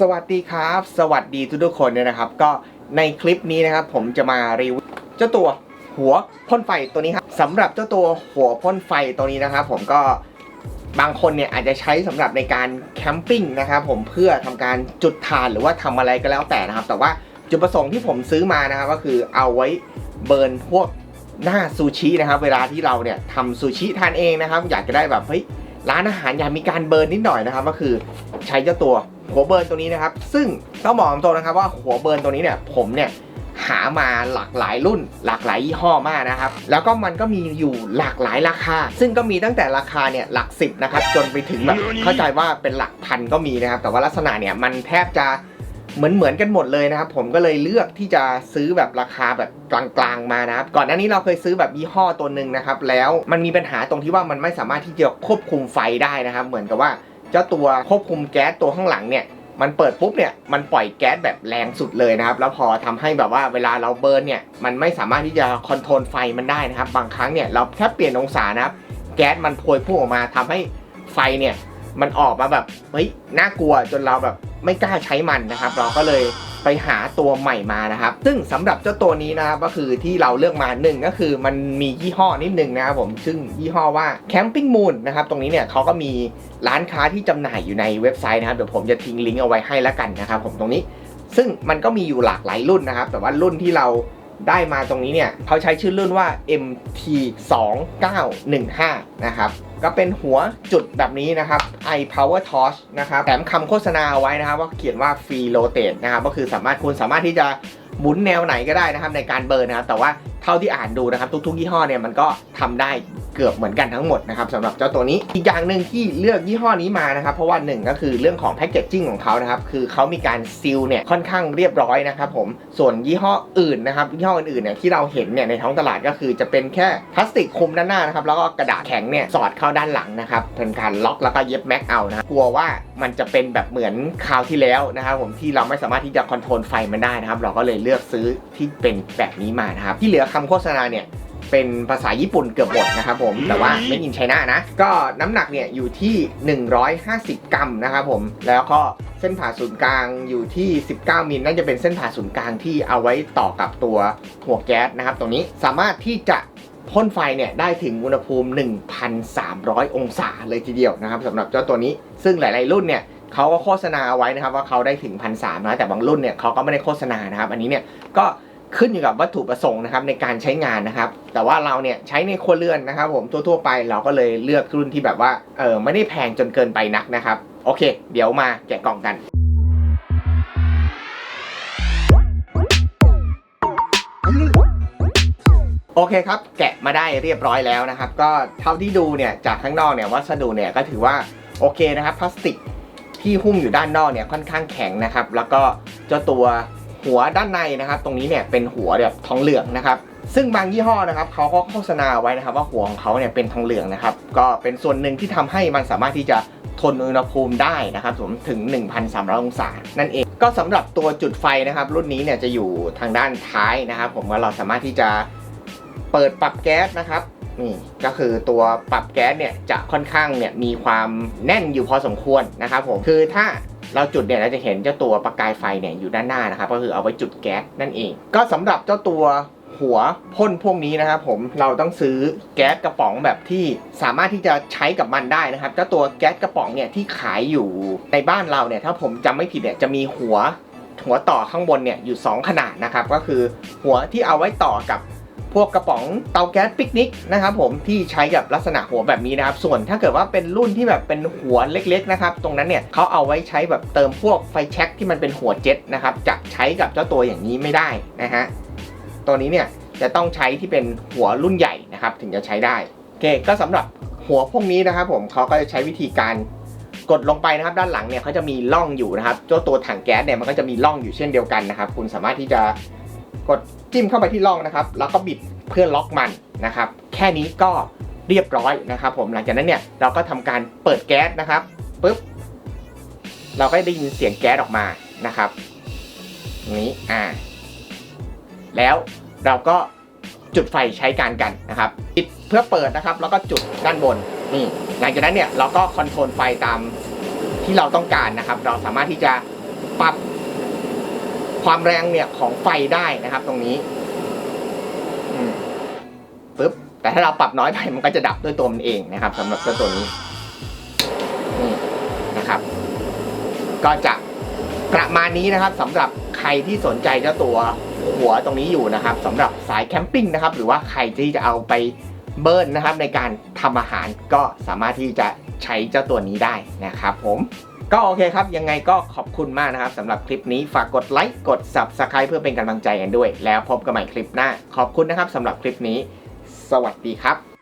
สวัสดีครับ สวัสดีทุกๆคนเนี่ยนะครับ ก็ในคลิปนี้นะครับ ผมจะมารีวิวเจ้าตัวหัวพ่นไฟตัวนี้ครับสำหรับเจ้าตัวหัวพ่นไฟตัวนี้นะครับ ผมก็บางคนเนี่ยอาจจะใช้สำหรับในการแคมปิ้งนะครับ ผมเพื่อทำการจุดทานหรือว่าทำอะไรก็แล้วแต่นะครับ แต่ว่าจุดประสงค์ที่ผมซื้อมานะครับ ก็คือเอาไว้เบิร์นพวกหน้าซูชินะครับ เวลาที่เราเนี่ยทำซูชิทานเองนะครับ อยากจะได้แบบเฮ้ยร้านอาหารอยากมีการเบิร์นนิดหน่อยนะครับ ก็คือใช้เจ้าตัว หัวเบิร์นตัวนี้นะครับ ซึ่งต้องบอกตรงนะครับว่าหัวเบิร์นตัวนี้เนี่ยผมเนี่ยหามาหลากหลายรุ่น หลากหลายยี่ห้อมากนะครับ แล้วก็มันก็มีอยู่หลากหลายราคา ซึ่งก็มีตั้งแต่ราคาเนี่ยหลักสิบนะครับ จนไปถึงแบบเข้าใจว่าเป็นหลักพันก็มีนะครับ แต่ว่าลักษณะเนี่ยมันแทบจะเหมือนเหมือนกันหมดเลยนะครับ ผมก็เลยเลือกที่จะซื้อแบบราคาแบบกลางๆมานะครับ ก่อนหน้านี้เราเคยซื้อแบบยี่ห้อตัวหนึ่งนะครับ แล้วมันมีปัญหาตรงที่ว่ามันไม่สามารถที่จะควบคุมไฟได้นะครับ เหมือนกับว่า เจ้าตัวควบคุมแก๊สตัวข้างหลังเนี่ยมันเปิดปุ๊บเนี่ยมันปล่อยแก๊สแบบแรงสุดเลยนะครับ แล้วพอทำให้แบบว่าเวลาเราเบิร์นเนี่ยมันไม่สามารถที่จะคอนโทรลไฟมันได้นะครับ บางครั้งเนี่ยเราแค่เปลี่ยนองศานะครับ แก๊สมันพวยพุ่งออกมาทำให้ไฟเนี่ยมันออกมาแบบเฮ้ยน่ากลัวจนเราแบบไม่กล้าใช้มันนะครับ เราก็เลย ไปหาตัวใหม่มานะครับ ซึ่งสำหรับเจ้าตัวนี้นะครับก็คือที่เราเลือกมาหนึ่งก็คือมันมียี่ห้อนิดนึงนะครับผมซึ่งยี่ห้อว่า Camping Moon นะครับตรงนี้เนี่ยเขาก็มีร้านค้าที่จำหน่ายอยู่ในเว็บไซต์นะครับเดี๋ยวผมจะทิ้งลิงก์เอาไว้ให้แล้วกันนะครับผมตรงนี้ ซึ่งมันก็มีอยู่หลากหลายรุ่นนะครับ แต่ว่ารุ่นที่เรา ได้มาตรงนี้เนี่ยเขาใช้ชื่อรุ่นว่า MT 2915 นะครับก็เป็นหัวจุดแบบนี้นะครับ i power torch นะครับแถมคำโฆษณาเอาไว้นะครับ ว่าเขียนว่า free rotate นะครับก็คือสามารถคุณสามารถที่จะหมุนแนวไหนก็ได้นะครับในการเบิร์นนะครับแต่ว่าเท่าที่อ่านดูนะครับ ทุกๆยี่ห้อเนี่ยมันก็ทำได้ เกือบเหมือนกันทั้งหมดนะครับสำหรับเจ้าตัวนี้อีกอย่างหนึ่งที่เลือกยี่ห้อนี้มานะครับเพราะว่าหนึ่งก็คือเรื่องของแพคเกจจิ้งของเขานะครับคือเขามีการซีลเนี่ยค่อนข้างเรียบร้อยนะครับผมส่วนยี่ห้ออื่นนะครับยี่ห้ออื่นๆเนี่ยที่เราเห็นเนี่ยในท้องตลาดก็คือจะเป็นแค่พลาสติกคลุมด้านหน้านะครับแล้วก็กระดาษแข็งเนี่ยสอดเข้าด้านหลังนะครับเป็นการล็อกแล้วก็เย็บแม็กเอานะกลัวว่ามันจะเป็นแบบเหมือนคราวที่แล้วนะครับผมที่เราไม่สามารถที่จะคอนโทรลไฟมันได้นะครับเราก็เลยเลือกซื้อที่เป็นแบบนี้มานะครับที่เหลือคำโฆษณาเนี่ย เป็นภาษาญี่ปุ่นเกือบหมดนะครับผมแต่ว่าไม่ยินไชน่านะ ก็น้ำหนักเนี่ยอยู่ที่ 150 กรัมนะครับผมแล้วก็เส้นผ่าศูนย์กลางอยู่ที่ 19 มิลน่าจะเป็นเส้นผ่าศูนย์กลางที่เอาไว้ต่อกับตัวหัวแก๊สนะครับตรงนี้สามารถที่จะพ่นไฟเนี่ยได้ถึงอุณหภูมิ 1,300 องศาเลยทีเดียวนะครับสำหรับเจ้าตัวนี้ ซึ่งหลาย ๆ รุ่นเนี่ยเขาก็โฆษณาเอาไว้นะครับว่าเขาได้ถึง1,300นะแต่บางรุ่นเนี่ยเขาก็ไม่ได้โฆษณานะครับ อันนี้เนี่ยก็ ขึ้นอยู่กับวัตถุประสงค์นะครับในการใช้งานนะครับ แต่ว่าเราเนี่ยใช้ในครัวเรือนนะครับผมทั่วๆไปเราก็เลยเลือกรุ่นที่แบบว่าเออไม่ได้แพงจนเกินไปนักนะครับ โอเค เดี๋ยวมาแกะกล่องกันโอเคครับ แกะมาได้เรียบร้อยแล้วนะครับ ก็เท่าที่ดูเนี่ยจากข้างนอกเนี่ยวัสดุเนี่ยก็ถือว่าโอเคนะครับพลาสติกที่หุ้มอยู่ด้านนอกเนี่ยค่อนข้างแข็งนะครับ แล้วก็เจ้าตัว หัวด้านในนะครับ ตรงนี้เนี่ยเป็นหัวแบบทองเหลืองนะครับซึ่งบางยี่ห้อนะครับเขาก็โฆษณาไว้นะครับ ว่าหัวของเขาเนี่ยเป็นทองเหลืองนะครับ ก็เป็นส่วนหนึ่งที่ทำให้มันสามารถที่จะทนอุณหภูมิได้นะครับผมถึง 1,300 องศา นั่นเอง ก็สำหรับตัวจุดไฟนะครับ รุ่นนี้เนี่ยจะอยู่ทางด้านท้ายนะครับ ผมว่าเราสามารถที่จะเปิดปรับแก๊สนะครับนี่ก็คือตัวปรับแก๊สเนี่ยจะค่อนข้างเนี่ยมีความแน่นอยู่พอสมควรนะครับผมคือถ้า เราจุดเนี่ยเราจะเห็นเจ้าตัวประกายไฟเนี่ยอยู่ด้านหน้านะครับก็คือเอาไว้จุดแก๊สนั่นเอง ก็สำหรับเจ้าตัวหัวพ่นพวกนี้นะครับผมเราต้องซื้อแก๊สกระป๋องแบบที่สามารถที่จะใช้กับมันได้นะครับเจ้าตัวแก๊สกระป๋องเนี่ยที่ขายอยู่ในบ้านเราเนี่ยถ้าผมจำไม่ผิดเนี่ยจะมีหัวหัวต่อข้างบนเนี่ยอยู่ 2 ขนาดนะครับก็คือหัวที่เอาไว้ต่อกับ พวกกระป๋องเตาแก๊สปิกนิกนะครับผมที่ใช้กับลักษณะหัวแบบนี้นะครับ ส่วนถ้าเกิดว่าเป็นรุ่นที่แบบเป็นหัวเล็กๆนะครับ ตรงนั้นเนี่ยเขาเอาไว้ใช้แบบเติมพวกไฟแช็กที่มันเป็นหัวเจ็ตนะครับจะใช้กับเจ้าตัวอย่างนี้ไม่ได้นะฮะตัวนี้เนี่ยจะต้องใช้ที่เป็นหัวรุ่นใหญ่นะครับ ถึงจะใช้ได้โอเคก็สำหรับหัวพวกนี้นะครับผมเขาก็จะใช้วิธีการกดลงไปนะครับ ด้านหลังเนี่ยเขาจะมีร่องอยู่นะครับเจ้าตัวถังแก๊สเนี่ยมันก็จะมีร่องอยู่เช่นเดียวกันนะครับ คุณสามารถที่จะกดจิ้มเข้าไปที่ร่องนะครับ แล้วก็บิด เพื่อล็อกมันนะครับแค่นี้ก็เรียบร้อยนะครับ ผมหลังจากนั้นเนี่ยเราก็ทำการเปิดแก๊สนะครับปุ๊บเราก็ได้ยินเสียงแก๊สออกมานะครับนี้อ่า แล้วเราก็จุดไฟใช้การกันนะครับปิดเพื่อเปิดนะครับ แล้วก็จุดด้านบนนี่หลังจากนั้นเนี่ยเราก็คอนโทรลไฟตามที่เราต้องการนะครับ เราสามารถที่จะปรับความแรงเนี่ยของไฟได้นะครับ ตรงนี้ แต่ถ้าเราปรับน้อยไปมันก็จะดับด้วยตัวมันเองนะครับสำหรับเจ้าตัวนี้นี่นะครับ ก็จะประมาณนี้นะครับสำหรับใครที่สนใจเจ้าตัวหัวตรงนี้อยู่นะครับสำหรับสายแคมปิ้งนะครับ หรือว่าใครที่จะเอาไปเบิร์นนะครับในการทำอาหารก็สามารถที่จะใช้เจ้าตัวนี้ได้นะครับ ผมก็โอเคครับ ยังไงก็ขอบคุณมากนะครับสำหรับคลิปนี้ฝากกดไลค์กด Subscribe เพื่อเป็นกำลังใจกันด้วย แล้วพบกันใหม่คลิปหน้า ขอบคุณนะครับสำหรับคลิปนี้ สวัสดีครับ